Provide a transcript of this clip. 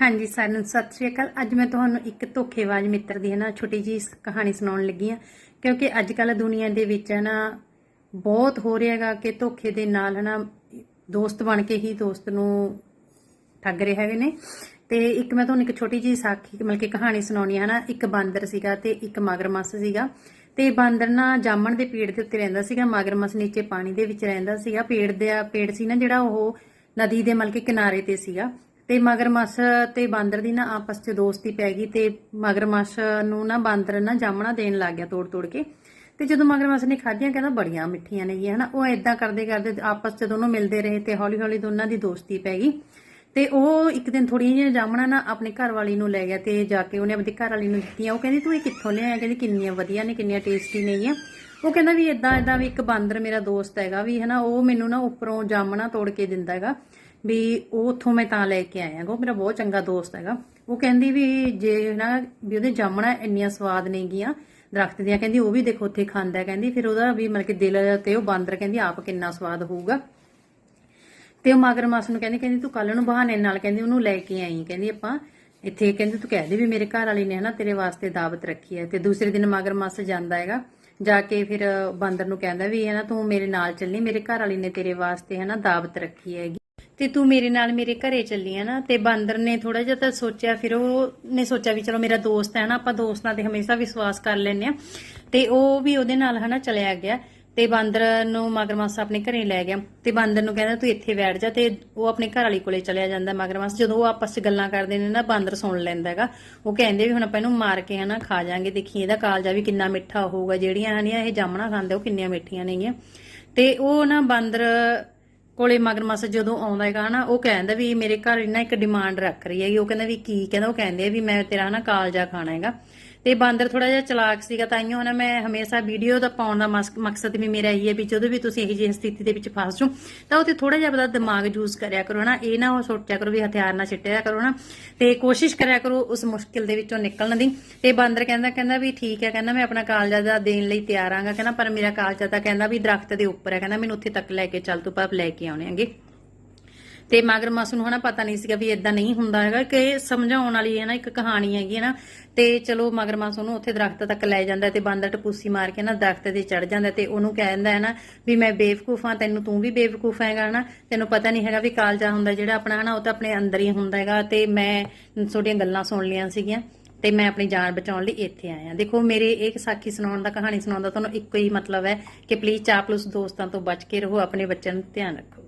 ਹਾਂਜੀ ਸਾਨੂੰ ਸਤਿ ਸ਼੍ਰੀ ਅਕਾਲ। ਅੱਜ ਮੈਂ ਤੁਹਾਨੂੰ ਇੱਕ ਧੋਖੇਬਾਜ਼ ਮਿੱਤਰ ਦੀ, ਹੈ ਨਾ, ਛੋਟੀ ਜੀ ਕਹਾਣੀ ਸੁਣਾਉਣ ਲੱਗੀ ਆ ਕਿਉਂਕਿ ਅੱਜ ਕੱਲ ਦੁਨੀਆ ਦੇ ਵਿੱਚ, ਹੈ ਨਾ, ਬਹੁਤ ਹੋ ਰਿਹਾ ਹੈਗਾ ਕਿ ਧੋਖੇ ਦੇ ਨਾਲ, ਹੈ ਨਾ, ਦੋਸਤ ਬਣ ਕੇ ਹੀ ਦੋਸਤ ਨੂੰ ਠੱਗ ਰਹੇ ਹੈਗੇ ਨੇ। ਤੇ ਇੱਕ ਮੈਂ ਤੁਹਾਨੂੰ ਇੱਕ ਛੋਟੀ ਜੀ ਸਾਖੀ, ਮਤਲਬ ਕਿ ਕਹਾਣੀ ਸੁਣਾਉਣੀ ਹੈ ਨਾ, ਇੱਕ ਬਾਂਦਰ ਸੀਗਾ ਤੇ ਇੱਕ ਮਗਰਮੱਛ ਸੀਗਾ। ਤੇ ਬਾਂਦਰ ਨਾ ਜਾਮਣ ਦੇ ਪੇੜ ਦੇ ਉੱਤੇ ਰਹਿੰਦਾ ਸੀਗਾ, ਮਗਰਮੱਛ ਨੀਚੇ ਪਾਣੀ ਦੇ ਵਿੱਚ ਰਹਿੰਦਾ ਸੀਗਾ। ਪੇੜ ਦੇ, ਪੇੜ ਸੀ ਨਾ ਜਿਹੜਾ ਉਹ ਨਦੀ ਦੇ, ਮਤਲਬ ਕਿ ਕਿਨਾਰੇ ਤੇ ਸੀਗਾ। ਤੇ ਮਗਰਮੱਛ ਤੇ ਬਾਂਦਰ ਦੀ ਨਾ ਆਪਸ 'ਚ ਦੋਸਤੀ ਪੈ ਗਈ ਤੇ ਮਗਰਮੱਛ ਨੂੰ ਨਾ ਬਾਂਦਰ ਨਾ ਜਾਮਣਾ ਦੇਣ ਲੱਗ ਗਿਆ ਤੋੜ ਤੋੜ ਕੇ। ਤੇ ਜਦੋਂ ਮਗਰਮੱਛ ਨੇ ਖਾਧੀਆਂ ਕਹਿੰਦਾ ਬੜੀਆਂ ਮਿੱਠੀਆਂ ਨੇ ਜੀ, ਹਨਾ? ਉਹ ਇਦਾਂ ਕਰਦੇ ਕਰਦੇ ਆਪਸ 'ਚ ਦੋਨੋਂ ਮਿਲਦੇ ਰਹੇ ਤੇ ਹੌਲੀ ਹੌਲੀ ਦੋਨਾਂ ਦੀ ਦੋਸਤੀ ਪੈ ਗਈ। ਤੇ ਉਹ ਇੱਕ ਦਿਨ ਥੋੜੀਆਂ ਜਿਹੀਆਂ ਜਾਮਣਾ ਨਾ ਆਪਣੇ ਘਰ ਵਾਲੀ ਨੂੰ ਲੈ ਗਿਆ ਤੇ ਜਾ ਕੇ ਉਹਨੇ ਆਪਣੀ ਘਰ ਵਾਲੀ ਨੂੰ ਦਿੱਤੀਆਂ। ਉਹ ਕਹਿੰਦੀ, ਤੂੰ ਇਹ ਕਿੱਥੋਂ ਲਿਆਇਆ? ਕਹਿੰਦੀ, ਕਿੰਨੀਆਂ ਵਧੀਆ ਨੇ, ਕਿੰਨੀਆਂ ਟੇਸਟੀ ਨੇਗੀਆਂ ਉਹ ਕਹਿੰਦਾ ਵੀ ਇਦਾਂ ਇਦਾਂ ਵੀ ਇੱਕ ਬਾਂਦਰ ਮੇਰਾ ਦੋਸਤ ਹੈਗਾ ਵੀ, ਹਨਾ? ਉਹ ਮੈਨੂੰ ਨਾ ਉੱਪਰੋਂ ਜਾਮਣਾ ਤੋੜ ਕੇ ਦਿੰਦਾ ਹੈਗਾ। ਵੀ ਉਹ ਉੱਥੋਂ ਮੈਂ ਤਾਂ ਲੈ ਕੇ ਆਇਆ ਗਾ ਉਹ ਮੇਰਾ ਬਹੁਤ ਚੰਗਾ ਦੋਸਤ ਹੈਗਾ। ਉਹ ਕਹਿੰਦੀ ਵੀ ਜੇ ਨਾ ਵੀ ਉਹਦੇ ਜਾਮਣਾ ਇੰਨੀਆਂ ਸਵਾਦ ਨੇਗੀਆਂ ਦਰਖਤ ਦੀਆਂ, ਕਹਿੰਦੀ ਉਹ ਵੀ ਦੇਖੋ ਉੱਥੇ ਖਾਂਦਾ ਕਹਿੰਦੀ ਫਿਰ ਉਹਦਾ ਵੀ ਮਤਲਬ ਕਿ ਦਿਲ ਤੇ ਉਹ ਬਾਂਦਰ ਕਹਿੰਦੀ ਆਪ ਕਿੰਨਾ ਸਵਾਦ ਹੋਊਗਾ। ਤੇ ਉਹ ਮਗਰਮੱਛ ਨੂੰ ਕਹਿੰਦੀ ਕਹਿੰਦੀ ਤੂੰ ਕੱਲ ਨੂੰ ਬਹਾਨੇ ਨਾਲ ਕਹਿੰਦੀ ਉਹਨੂੰ ਲੈ ਕੇ ਆਈ। ਕਹਿੰਦੀ ਆਪਾਂ ਇੱਥੇ ਕਹਿੰਦੀ ਤੂੰ ਕਹਿ ਦੇ ਵੀ ਮੇਰੇ ਘਰ ਵਾਲੀ ਨੇ ਹਨਾ ਤੇਰੇ ਵਾਸਤੇ ਦਾਵਤ ਰੱਖੀ ਹੈ। ਤੇ ਦੂਸਰੇ ਦਿਨ ਮਗਰਮੱਛ ਜਾਂਦਾ ਹੈਗਾ, ਜਾ ਕੇ ਫਿਰ ਬਾਂਦਰ ਨੂੰ ਕਹਿੰਦਾ ਵੀ ਹਨਾ ਤੂੰ ਮੇਰੇ ਨਾਲ ਚੱਲੀ, ਮੇਰੇ ਘਰ ਵਾਲੀ ਨੇ ਤੇਰੇ ਵਾਸਤੇ ਹਨਾ ਦਾਵਤ ਰੱਖੀ ਹੈਗੀ। ਤੇ ਤੂੰ ਮੇਰੇ ਨਾਲ ਮੇਰੇ ਘਰੇ ਚੱਲੀ ਹੈ ਨਾ, ਤੇ ਬਾਂਦਰ ਨੇ ਥੋੜਾ ਜਿਹਾ ਤਾਂ ਸੋਚਿਆ, ਫਿਰ ਉਹ ਨੇ ਸੋਚਿਆ ਵੀ ਚਲੋ ਮੇਰਾ ਦੋਸਤ ਹੈ ਨਾ, ਆਪਾਂ ਦੋਸਤਾਂ ਤੇ ਹਮੇਸ਼ਾ ਵਿਸ਼ਵਾਸ ਕਰ ਲੈਂਦੇ ਆ। ਤੇ ਉਹ ਵੀ ਉਹਦੇ ਨਾਲ ਹਨਾ ਚਲਿਆ ਗਿਆ, ਤੇ ਬਾਂਦਰ ਨੂੰ ਮਗਰਮੱਛ ਆਪਣੇ ਘਰੇ ਲੈ ਗਿਆ। ਤੇ ਬਾਂਦਰ ਨੂੰ ਕਹਿੰਦਾ, ਤੂੰ ਇੱਥੇ ਬੈਠ ਜਾ, ਤੇ ਉਹ ਆਪਣੇ ਘਰ ਵਾਲੀ ਕੋਲੇ ਚਲਿਆ ਜਾਂਦਾ ਮਗਰਮੱਛ। ਜਦੋਂ ਉਹ ਆਪਸ 'ਚ ਗੱਲਾਂ ਕਰਦੇ ਨੇ ਨਾ, ਬਾਂਦਰ ਸੁਣ ਲੈਂਦਾ ਹੈਗਾ। ਉਹ ਕਹਿੰਦੇ ਵੀ ਹੁਣ ਆਪਾਂ ਇਹਨੂੰ ਮਾਰ ਕੇ ਹਨਾ ਖਾ ਜਾਾਂਗੇ। ਦੇਖੀ ਇਹਦਾ ਕਾਲਜਾ ਵੀ ਕਿੰਨਾ ਮਿੱਠਾ ਹੋਊਗਾ। ਜਿਹੜੀਆਂ ਹਨੀਆਂ ਇਹ ਜਾਮਣਾ ਖਾਂਦੇ ਉਹ ਕਿੰਨੀਆਂ ਮਿੱਠੀਆਂ ਨੇਗੀਆਂ। ਤੇ ਉਹ ਨਾ ਬਾਂਦਰ ਕੋਲੇ ਮਗਰਮੱਛ ਜਦੋਂ ਆਉਂਦਾ ਹੈਗਾ ਨਾ, ਉਹ ਕਹਿੰਦਾ ਵੀ ਮੇਰੇ ਘਰ ਇਹਨਾਂ ਇੱਕ ਡਿਮਾਂਡ ਰੱਖ ਰਹੀ ਹੈਗੀ। ਉਹ ਕਹਿੰਦਾ ਵੀ ਕੀ ਕਹਿੰਦਾ, ਉਹ ਕਹਿੰਦੇ ਆ ਵੀ ਮੈਂ ਤੇਰਾ ਨਾ ਕਾਲਜਾ ਖਾਣਾ ਹੈਗਾ। ਤੇ ਬਾਂਦਰ ਥੋੜਾ ਜਿਹਾ ਚਲਾਕ ਸੀਗਾ ਤਾਈਓ ਨਾ ਮੈਂ ਹਮੇਸ਼ਾ ਵੀਡੀਓ ਦਾ ਪਾਉਣ ਦਾ ਮਕਸਦ ਵੀ ਮੇਰਾ ਇਹੀ ਹੈ ਵੀ ਜਦੋਂ ਵੀ ਤੁਸੀਂ ਇਹੋ ਜਿਹੀ ਸਥਿਤੀ ਦੇ ਵਿੱਚ ਫਸ ਜਾਓ, ਤਾਂ ਉਹ ਥੋੜਾ ਜਿਹਾ ਆਪਦਾ ਦਿਮਾਗ ਯੂਜ਼ ਕਰਿਆ ਕਰੋ ਨਾ ਇਹ ਨਾ ਸੋਚਿਆ ਕਰੋ ਵੀ ਹਥਿਆਰ ਨਾਲ ਛਿੱਟਿਆ ਕਰੋ ਨਾ ਤੇ ਕੋਸ਼ਿਸ਼ ਕਰਿਆ ਕਰੋ ਉਸ ਮੁਸ਼ਕਿਲ ਦੇ ਵਿੱਚੋਂ ਨਿਕਲਣ ਦੀ, ਤੇ ਬਾਂਦਰ ਕਹਿੰਦਾ ਕਹਿੰਦਾ ਵੀ ਠੀਕ ਹੈ, ਕਹਿੰਦਾ ਮੈਂ ਆਪਣਾ ਕਾਲਜਾ ਦਾ ਦੇਣ ਲਈ ਤਿਆਰ ਆਂਗਾ ਕਹਿੰਦਾ ਪਰ ਮੇਰਾ ਕਾਲਜਾ ਤਾਂ ਕਹਿੰਦਾ ਵੀ ਦਰਖਤ ਦੇ ਉੱਪਰ ਹੈ, ਕਹਿੰਦਾ ਮੈਨੂੰ ਉੱਥੇ ਤੱਕ ਲੈ ਕੇ ਚੱਲ, ਤੂੰ ਪਾਪ ਲੈ ਕੇ ਆਉਣੇ ਆਂਗੇ ਤੇ ਮਗਰਮੱਛ ਨੂੰ ਹਨਾ ਪਤਾ ਨਹੀਂ ਸੀਗਾ ਵੀ ਇਦਾਂ ਨਹੀਂ ਹੁੰਦਾ ਹੈਗਾ ਕਿ ਸਮਝਾਉਣ ਵਾਲੀ ਹੈ ਨਾ ਇੱਕ ਕਹਾਣੀ ਹੈਗੀ ਹੈ ਨਾ। ਤੇ ਚਲੋ ਮਗਰਮੱਛ ਉਹਨੂੰ ਉੱਥੇ ਦਰਖਤ ਤੱਕ ਲੈ ਜਾਂਦਾ ਤੇ ਬਾਂਦਰ ਟਪੂਸੀ ਮਾਰ ਕੇ ਨਾ ਦਰਖਤ ਤੇ ਚੜ ਜਾਂਦਾ ਤੇ ਉਹਨੂੰ ਕਹਿੰਦਾ ਹੈ ਨਾ ਵੀ ਮੈਂ ਬੇਵਕੂਫ ਹਾਂ, ਤੈਨੂੰ ਤੂੰ ਵੀ ਬੇਵਕੂਫ ਹੈਗਾ ਨਾ। ਤੈਨੂੰ ਪਤਾ ਨਹੀਂ ਹੈਗਾ ਵੀ ਕਾਲਜਾ ਹੁੰਦਾ ਜਿਹੜਾ ਆਪਣਾ ਹਨਾ, ਉਹ ਤਾਂ ਆਪਣੇ ਅੰਦਰ ਹੀ ਹੁੰਦਾ ਹੈਗਾ ਤੇ ਮੈਂ ਤੁਹਾਡੀਆਂ ਗੱਲਾਂ ਸੁਣ ਲਿਆ ਸੀਗੀਆਂ ਤੇ ਮੈਂ ਆਪਣੀ ਜਾਨ ਬਚਾਉਣ ਲਈ ਇੱਥੇ ਆਇਆ। ਦੇਖੋ ਮੇਰੇ ਇਹ ਸਾਖੀ ਸੁਣਾਉਣ ਦਾ, ਕਹਾਣੀ ਸੁਣਾਉਣ ਦਾ ਤੁਹਾਨੂੰ ਇੱਕੋ ਹੀ ਮਤਲਬ ਹੈ ਕਿ ਪਲੀਜ਼ ਚਾਪਲੂਸ ਦੋਸਤਾਂ ਤੋਂ ਬਚ ਕੇ ਰਹੋ, ਆਪਣੇ ਬੱਚਿਆਂ ਨੂੰ ਧਿਆਨ ਰੱਖੋ।